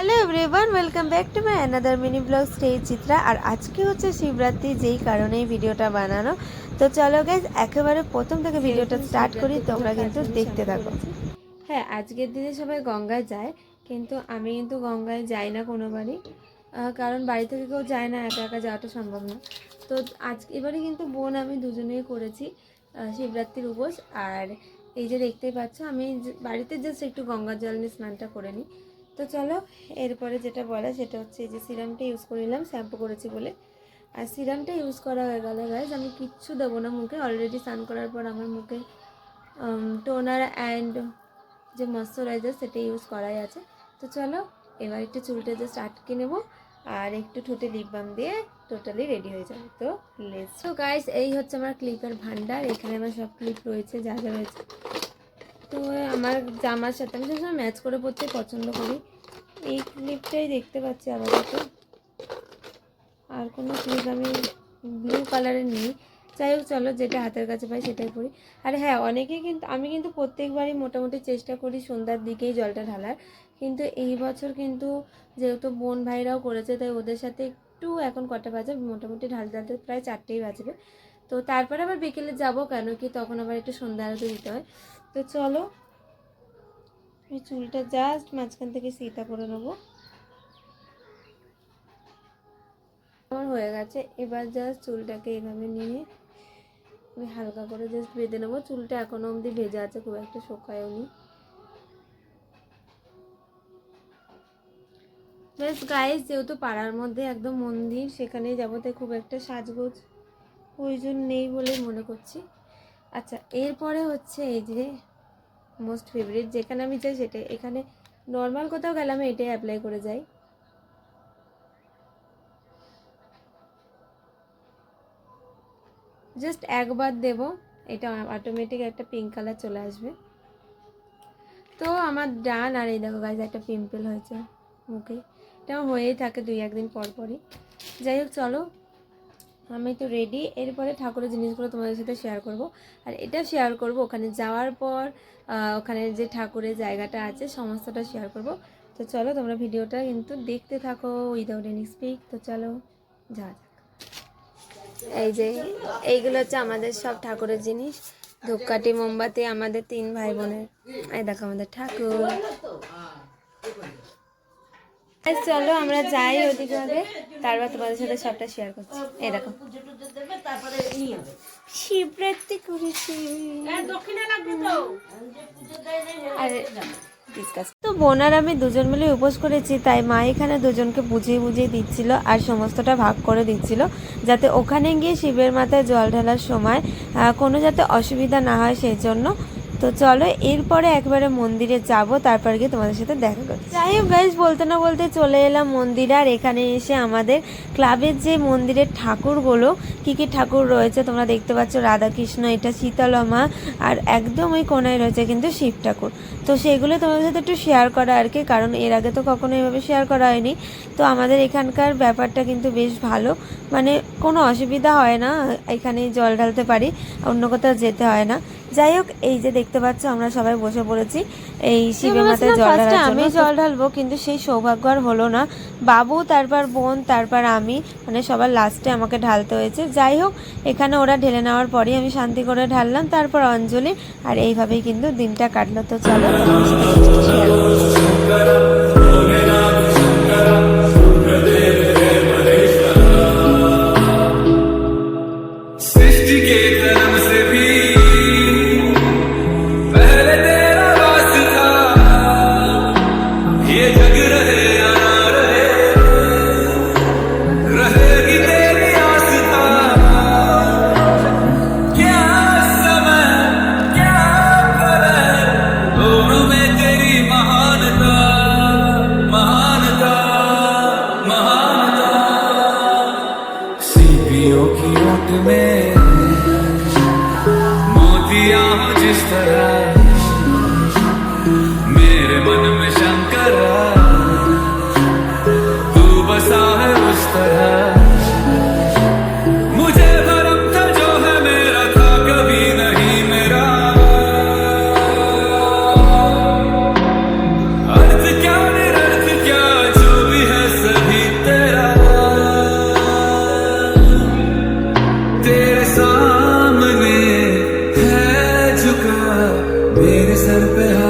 Hello everyone welcome back to my another mini blog stay Chitra আর আজকে হচ্ছে শিবরাত্রি, যেই কারণে ভিডিওটা বানানো। তো চলো গাইজ একেবারে প্রথম থেকে ভিডিওটা স্টার্ট করি, তোমরা কিন্তু দেখতে থাকো। হ্যাঁ আজকের দিনে সবাই গঙ্গায় যায়, কিন্তু আমি কিন্তু গঙ্গায় যাই না কোনোবারই। কারণ বাড়ি থেকে কেউ যায় না, একা একা যাওয়াটা সম্ভব না। তো আজ, এবারে কিন্তু বোন আমি দুজনেই করেছি শিবরাত্রির উপোস। আর এই যে দেখতেই পাচ্ছ, আমি বাড়িতে জাস্ট একটু গঙ্গার জল নিয়ে স্নানটা করে নিই। তো চলো, এরপরে যেটা বলে সেটা হচ্ছে এই যে সিরামটা ইউজ করে নিলাম শ্যাম্পু করেছি বলে। আর সিরামটা ইউজ করা হয়ে গেল গাইজ আমি কিচ্ছু দেবো না মুখে। অলরেডি স্নান করার পর আমার মুখে টোনার অ্যান্ড যে ময়শ্চারাইজার সেটা ইউজ করাই আছে। তো চলো, এবার একটু চুলটা জাস্ট আটকে নেব আর একটু ঠোঁটে লিপ বাম দিয়ে টোটালি রেডি হয়ে যাবে। তো লেস তো গাইস এই হচ্ছে আমার ক্লিপের ভান্ডার, এখানে আমার সব ক্লিপ রয়েছে, যা যা রয়েছে। তো আমার জামার সাথে আমি সবসময় ম্যাচ করে পরতে পছন্দ করি। এই ক্লিপটাই দেখতে পাচ্ছি আপাতত। আর কোনো ক্লিপ আমি ব্লু কালারের নেই। যাই হোক, চলো যেটা হাতের কাছে পাই সেটাই পরি আর হ্যাঁ অনেকে কিন্তু, আমি কিন্তু প্রত্যেকবারই মোটামুটি চেষ্টা করি সন্ধ্যার দিকেই জলটা ঢালার। কিন্তু এই বছর কিন্তু যেহেতু বোন ভাইরাও করেছে, তাই ওদের সাথে একটু এখন কটা বাজে, মোটামুটি ঢাল ঢালতে প্রায় চারটেই বাজবে। তো তারপরে আবার বিকেলে যাব কেন কি তখন আবার একটু সন্ধ্যা আরতি দিতে হয়। তো চলো, এই চুলটা জাস্ট মাঝখান থেকে সিটা করে নেব। আমার হয়ে গেছে, এবার জাস্ট চুলটাকে এভাবে নিয়ে আমি হালকা করে জাস্ট বেঁধে নেব। চুলটা এখনও অবধি ভেজা আছে, খুব একটা শোকায়ও নি বেশ গাইস যেহেতু পাড়ার মধ্যে একদম মন্দির, সেখানেই যাব, তাই খুব একটা সাজগোজ প্রয়োজন নেই বলে মনে করছি। আচ্ছা এরপরে হচ্ছে এই যে মোস্ট ফেভারিট যেখানে আমি যাই সেটা এখানে নর্মাল কোথাও গেলে আমি এটাই অ্যাপ্লাই করে যাই। জাস্ট একবার দেব, এটা অটোমেটিক একটা পিঙ্ক কালার চলে আসবে। তো আমার ডান আর এই দেখো গাছ একটা পিম্পল হয়েছে মুখে এটা হয়েই থাকে দুই একদিন পর পরই। যাই হোক, চলো। আমি তো রেডি এরপরে ঠাকুরের জিনিসগুলো তোমাদের সাথে শেয়ার করব। আর এটা শেয়ার করব, ওখানে যাওয়ার পর ওখানে যে ঠাকুরের জায়গাটা আছে, সমস্তটা শেয়ার করব। তো চলো, তোমরা ভিডিওটা কিন্তু দেখতে থাকো উইদাউট এনি স্পিক তো চলো যা এই যে, এইগুলো হচ্ছে আমাদের সব ঠাকুরের জিনিস। ধূপকাঠি, মোমবাতি, আমাদের তিন ভাই বোনের। এই দেখো আমাদের ঠাকুর। চলো আমরা যাই ওদিকে আগে। তারপর তোমাদের সাথে সবটা শেয়ার করছি। এই দেখো। শিবরাত্রি করেছি। আর তো বোন আর আমি দুজন মিলে উপোস করেছি তাই মা এখানে দুজনকে বুঝিয়ে বুঝিয়ে দিচ্ছিল আর সমস্তটা ভাগ করে দিচ্ছিল যাতে ওখানে গিয়ে শিবের মাথায় জল ঢালার সময় কোনো যাতে অসুবিধা না হয় সেই জন্য তো চলো, এরপরে একবারে মন্দিরে যাব, তারপর গিয়ে তোমাদের সাথে দেখা করছি যাই হোক গাইজ বলতে না বলতে চলে এলাম মন্দিরে, আর এখানে এসে আমাদের ক্লাবের যে মন্দিরের ঠাকুরগুলো, কী কী ঠাকুর রয়েছে তোমরা দেখতে পাচ্ছ? রাধাকৃষ্ণ, এটা শীতলমা আর একদম ওই কোনায় রয়েছে কিন্তু শিব ঠাকুর। তো সেগুলো তোমাদের সাথে একটু শেয়ার করা আর কি, কারণ এর আগে তো কখনো এভাবে শেয়ার করা হয়নি। তো আমাদের এখানকার ব্যাপারটা কিন্তু বেশ ভালো মানে কোনো অসুবিধা হয় না এখানে জল ঢালতে পারি, অন্য কোথাও যেতে হয় না। যাই হোক এই যে দেখতে পাচ্ছ আমরা সবাই বসে পড়েছি এই শিবের মাথায় জল ঢালার আমি জল ঢালবো কিন্তু সেই সৌভাগ্য আর হলো না। বাবু তারপর বোন তারপর আমি মানে সবার লাস্টে আমাকে ঢালতে হয়েছে। যাই হোক এখানে ওরা ঢেলে নেওয়ার পরেই আমি শান্তি করে ঢাললাম তারপর অঞ্জলি। আর এইভাবেই কিন্তু দিনটা কাটলো তো চলো। हो जिस तरह Eres el peor.